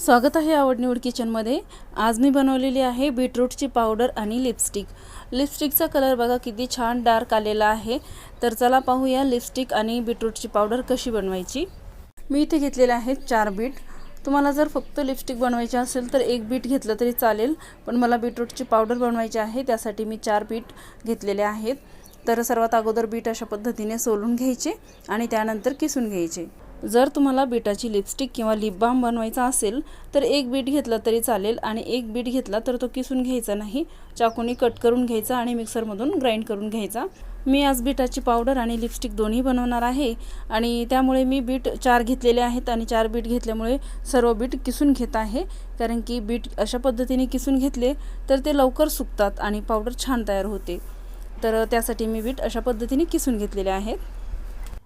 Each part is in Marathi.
स्वागत आहे आवड निवड किचनमध्ये. आज मी बनवलेली आहे बीटरूटची पावडर आणि लिपस्टिक. लिपस्टिकचा कलर बघा किती छान डार्क आलेला आहे. तर चला पाहूया लिपस्टिक आणि बीटरूटची पावडर कशी बनवायची. मी इथे घेतलेले आहेत चार बीट. तुम्हाला जर फक्त लिपस्टिक बनवायची असेल तर एक बीट घेतलं तरी चालेल पण मला बीटरूटची पावडर बनवायची आहे त्यासाठी मी चार बीट घेतलेले आहेत. तर सर्वात अगोदर बीट अशा पद्धतीने सोलून घ्यायचे आणि त्यानंतर किसून घ्यायचे. जर तुम्हाला बीटाची लिपस्टिक किंवा लिप बाम बनवायचा असेल तर एक बीट घेतला तरी चालेल आणि एक बीट घेतला तर तो किसून घ्यायचा नाही. चाकूनी कट करून घ्यायचा आणि मिक्सरमधून ग्राइंड करून घ्यायचा. मी आज बीटाची पावडर आणि लिपस्टिक दोन्ही बनवणार आहे आणि त्यामुळे मी बीट चार घेतलेले आहेत आणि चार बीट घेतल्यामुळे सर्व बीट किसून घेत आहे. कारण की बीट अशा पद्धतीने किसून घेतले तर ते लवकर सुकतात आणि पावडर छान तयार होते. तर त्यासाठी मी बीट अशा पद्धतीने किसून घेतलेले आहेत.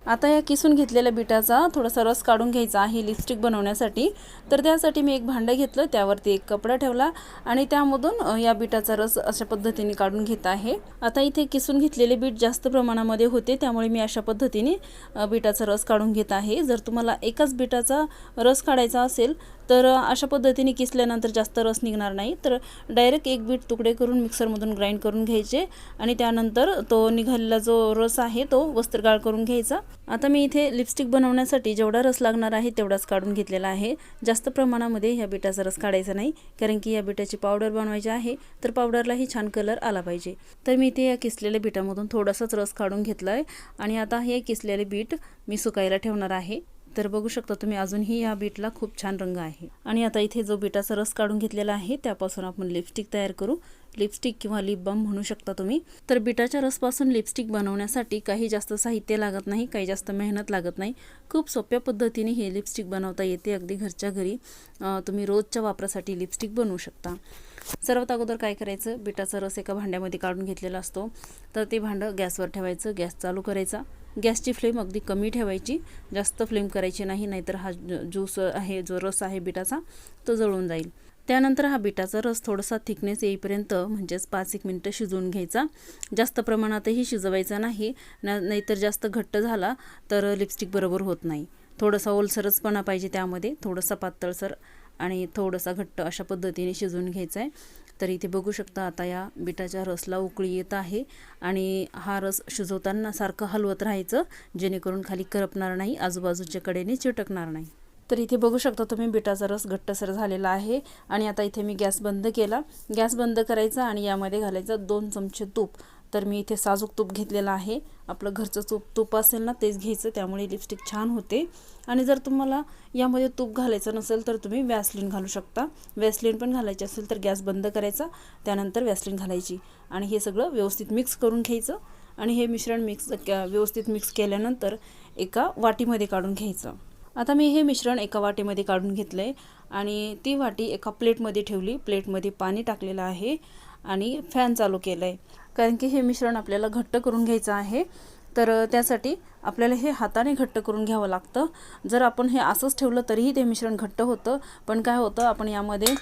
आता या किसून घेतलेल्या बिटाचा थोडासा रस काढून घ्यायचा आहे लिपस्टिक बनवण्यासाठी. तर त्यासाठी मी एक भांडं घेतलं त्यावरती एक कपडा ठेवला आणि त्यामधून या बिटाचा रस अशा पद्धतीने काढून घेत आहे. आता इथे किसून घेतलेले बीट जास्त प्रमाणामध्ये होते त्यामुळे मी अशा पद्धतीने बिटाचा रस काढून घेत आहे. जर तुम्हाला एकाच बिटाचा रस काढायचा असेल तर अशा पद्धतीने किसल्यानंतर जास्त रस निघणार नाही. तर डायरेक्ट एक बीट तुकडे करून मिक्सरमधून ग्राइंड करून घ्यायचे आणि त्यानंतर तो निघालेला जो रस आहे तो वस्त्रगाळ करून घ्यायचा. आता मी इथे लिपस्टिक बनवण्यासाठी जेवढा रस लागणार आहे तेवढाच काढून घेतलेला आहे. जास्त प्रमाणामध्ये ह्या बिटाचा रस काढायचा नाही कारण की या बिटाची पावडर बनवायची आहे तर पावडरलाही छान कलर आला पाहिजे. तर मी इथे या किसलेल्या बिटामधून थोडासाच रस काढून घेतला आहे आणि आता हे किसलेले बीट मी सुकायला ठेवणार आहे. तर बघू शकता तुम्ही अजूनही या बीटला खूप छान रंग आहे. आणि आता इथे जो बीटाचा रस काढून घेतलेला आहे त्यापासून आपण लिपस्टिक तयार करू. लिपस्टिक किंवा लिप बाम म्हणू शकता तुम्ही. तर बिटाच्या रसपासून लिपस्टिक बनवण्यासाठी काही जास्त साहित्य लागत नाही काही जास्त मेहनत लागत नाही. खूप सोप्या पद्धतीने हे लिपस्टिक बनवता येते अगदी घरच्या घरी. तुम्ही रोजच्या वापरासाठी लिपस्टिक बनवू शकता. सर्वात अगोदर काय करायचं? बिटाचा रस एका भांड्यामध्ये काढून घेतलेला असतो. तर ते भांडं गॅसवर ठेवायचं गॅस चालू करायचा. गॅसची फ्लेम अगदी कमी ठेवायची. जास्त फ्लेम करायची नाही नाहीतर हा ज्यूस आहे जो रस आहे बिटाचा तो जळून जाईल. त्यानंतर हा बिटाचा रस थोडासा थिकनेस येईपर्यंत म्हणजेच पाच एक मिनटं शिजवून घ्यायचा. जास्त प्रमाणातही शिजवायचा नाही. ना नाहीतर जास्त घट्ट झाला तर लिपस्टिक बरोबर होत नाही. थोडासा ओलसरचपणा पाहिजे त्यामध्ये. थोडंसं पातळसर आणि थोडासा घट्ट अशा पद्धतीने शिजवून घ्यायचा आहे तर इथे बघू शकता आता या बिटाच्या रसला उकळी येत आहे आणि हा रस शिजवताना सारखं हलवत राहायचं जेणेकरून खाली करपणार नाही आजूबाजूच्या कडेने चिटकणार नाही. तर इथे बघू शकता तुम्ही बिटाचा रस घट्टसर झालेला आहे. आणि आता इथे मी गॅस बंद केला. गॅस बंद करायचा आणि यामध्ये घालायचा दोन चमचे तूप. तर मी इथे साजूक तूप घेतलेलं आहे. आपलं घरचं तूप तूप असेल ना तेच घ्यायचं. त्यामुळे लिपस्टिक छान होते. आणि जर तुम्हाला यामध्ये तूप घालायचं नसेल तर तुम्ही वॅसलिन घालू शकता. वॅसलिन पण घालायची असेल तर गॅस बंद करायचा. त्यानंतर वॅसलिन घालायची. आणि हे सगळं व्यवस्थित मिक्स करून घ्यायचं. आणि हे मिश्रण मिक्स व्यवस्थित मिक्स केल्यानंतर एका वाटीमध्ये काढून घ्यायचं. आता मी हे मिश्रण एका वाटीमध्ये काढून घेतलं आहे आणि ती वाटी एका प्लेटमध्ये ठेवली. प्लेटमध्ये पाणी टाकलेलं आहे आणि फॅन चालू केलं आहे कारण की हे मिश्रण आपल्याला घट्ट करून घ्यायचं आहे. तर त्यासाठी आपल्याला हे हाताने घट्ट करून घ्यावं लागतं. जर आपण हे असंच ठेवलं तरीही ते मिश्रण घट्ट होतं. पण काय होतं आपण यामध्ये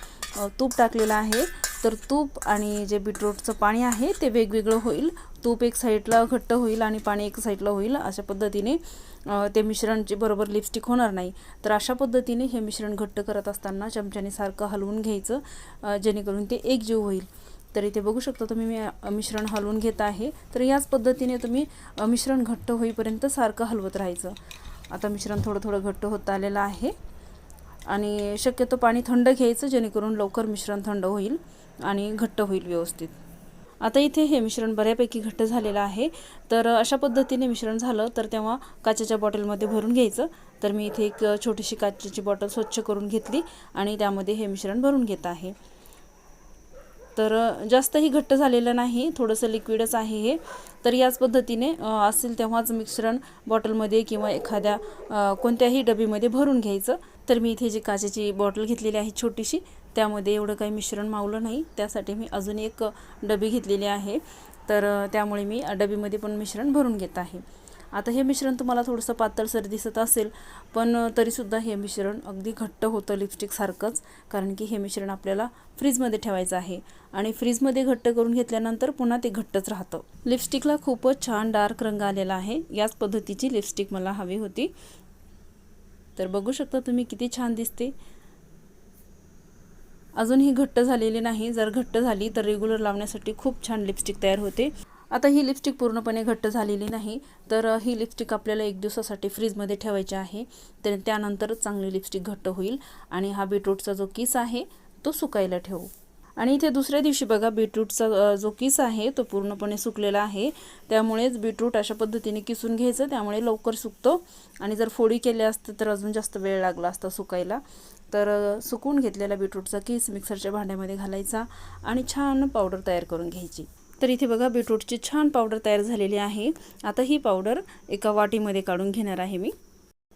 तूप टाकलेलं आहे. तर तूप आणि जे बीटरूटचं पाणी आहे ते वेगवेगळं होईल. तूप एक साईडला घट्ट होईल आणि पाणी एक साईडला होईल. अशा पद्धतीने ते ते मिश्रणचे बरोबर लिपस्टिक होणार नाही. तर अशा पद्धतीने हे मिश्रण घट्ट करत असताना चमच्याने सारखं हलवून घ्यायचं जेणेकरून ते एकजीव होईल. तर इथे बघू शकता तुम्ही मी मिश्रण हलवून घेत आहे. तर याच पद्धतीने तुम्ही मिश्रण घट्ट होईपर्यंत सारखं हलवत राहायचं. आता मिश्रण थोडं थोडं घट्ट होत आलेलं आहे. आणि शक्यतो पाणी थंड घ्यायचं जेणेकरून लवकर मिश्रण थंड होईल. आणि घट्ट होईल व्यवस्थित. आता इथे हे मिश्रण बऱ्यापैकी घट्ट झालेलं आहे. तर अशा पद्धतीने मिश्रण झालं तर तेव्हा काचेच्या बॉटलमध्ये भरून घ्यायचं. तर मी इथे एक छोटीशी काचेची बॉटल स्वच्छ करून घेतली आणि त्यामध्ये हे मिश्रण भरून घेत आहे. तर जास्तही घट्ट झालेलं नाही थोडंसं लिक्विडच आहे हे. तर याच पद्धतीने असेल तेव्हाच मिश्रण बॉटलमध्ये किंवा एखाद्या कोणत्याही डबीमध्ये भरून घ्यायचं. तर मी इथे जी काचेची बॉटल घेतलेली आहे छोटीशी त्यामध्ये एवढं काही मिश्रण मावलं नाही. त्यासाठी मी अजून एक डबी घेतलेली आहे. तर त्यामुळे मी डबीमध्ये पण मिश्रण भरून घेत आहे. आता हे मिश्रण तुम्हाला थोडंसं पातळसर दिसत असेल पण तरीसुद्धा हे मिश्रण अगदी घट्ट होतं लिपस्टिकसारखंच कारण की हे मिश्रण आपल्याला फ्रीजमध्ये ठेवायचं आहे. आणि फ्रीजमध्ये घट्ट करून घेतल्यानंतर पुन्हा ते घट्टच राहतं. लिपस्टिकला खूपच छान डार्क रंग आलेला आहे. याच पद्धतीची लिपस्टिक मला हवी होती. तर बघू शकता तुम्ही किती छान दिसते. अजून ही घट्ट झालेली नाही. जर घट्ट झाली तर रेग्युलर लावण्यासाठी खूप छान लिपस्टिक तयार होते. आता ही लिपस्टिक पूर्णपणे घट्ट झालेली नाही. तर ही लिपस्टिक आपल्याला एक दिवसासाठी फ्रीजमध्ये ठेवायची आहे. तर त्यानंतरच चांगली लिपस्टिक घट्ट होईल. आणि हा बीटरूटचा जो किस आहे तो सुकायला ठेवू. आणि इथे दुसऱ्या दिवशी बघा बीटरूटचा जो किस आहे तो पूर्णपणे सुकलेला आहे. त्यामुळेच बीटरूट अशा पद्धतीने किसून घ्यायचं त्यामुळे लवकर सुकतो. आणि जर फोडी केल्या असतं तर अजून जास्त वेळ लागला असता सुकायला. तर सुकून घेतलेला बीटरूटचा किस मिक्सरच्या भांड्यामध्ये घालायचा आणि छान पावडर तयार करून घ्यायची. तर इथे बघा बीटरूटची छान पावडर तयार झालेली आहे. आता ही पावडर एका वाटीमध्ये काढून घेणार आहे मी.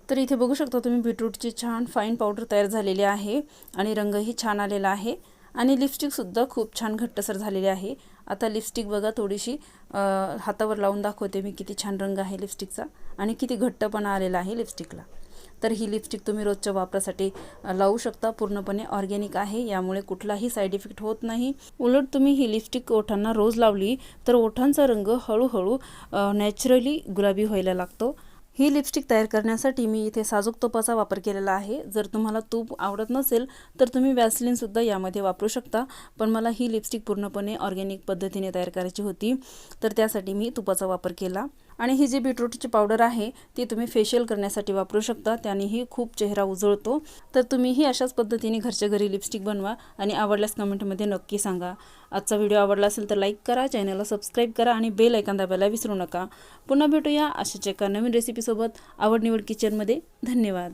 तर इथे बघू शकता तुम्ही बीटरूटची छान फाईन पावडर तयार झालेली आहे आणि रंगही छान आलेला आहे. आणि लिपस्टिकसुद्धा खूप छान घट्टसर झालेली आहे. आता लिपस्टिक बघा थोडीशी हातावर लावून दाखवते मी किती छान रंग आहे लिपस्टिकचा आणि किती घट्टपणा आलेला आहे लिपस्टिकला तर ही लिपस्टिक तुम्ही रोजच्या वापरासाठी लावू शकता. पूर्णपणे ऑर्गॅनिक आहे यामुळे कुठलाही साईड इफेक्ट होत नाही. उलट तुम्ही ही लिपस्टिक ओठांना रोज लावली तर ओठांचा रंग हळूहळू नॅचरली गुलाबी व्हायला लागतो. ही लिपस्टिक तयार करण्यासाठी मी इथे साजूक तुपाचा वापर केलेला आहे. जर तुम्हाला तूप आवडत नसेल तर तुम्ही वॅसलिनसुद्धा यामध्ये वापरू शकता. पण मला ही लिपस्टिक पूर्णपणे ऑर्गॅनिक पद्धतीने तयार करायची होती. तर त्यासाठी मी तुपाचा वापर केला. आणि ही जी बीटरूटची पावडर आहे ती तुम्ही फेशियल करण्यासाठी वापरू शकता. त्यानेही खूप चेहरा उजळतो. तर तुम्हीही अशाच पद्धतीने घरच्या घरी लिपस्टिक बनवा आणि आवडल्यास कमेंटमध्ये नक्की सांगा. आजचा व्हिडिओ आवडला असेल तर लाईक करा चॅनलला सबस्क्राईब करा आणि बेल ऐकन दाबायला विसरू नका. पुन्हा भेटूया अशाच एका नवीन रेसिपीसोबत आवड निवड किचनमध्ये धन्यवाद.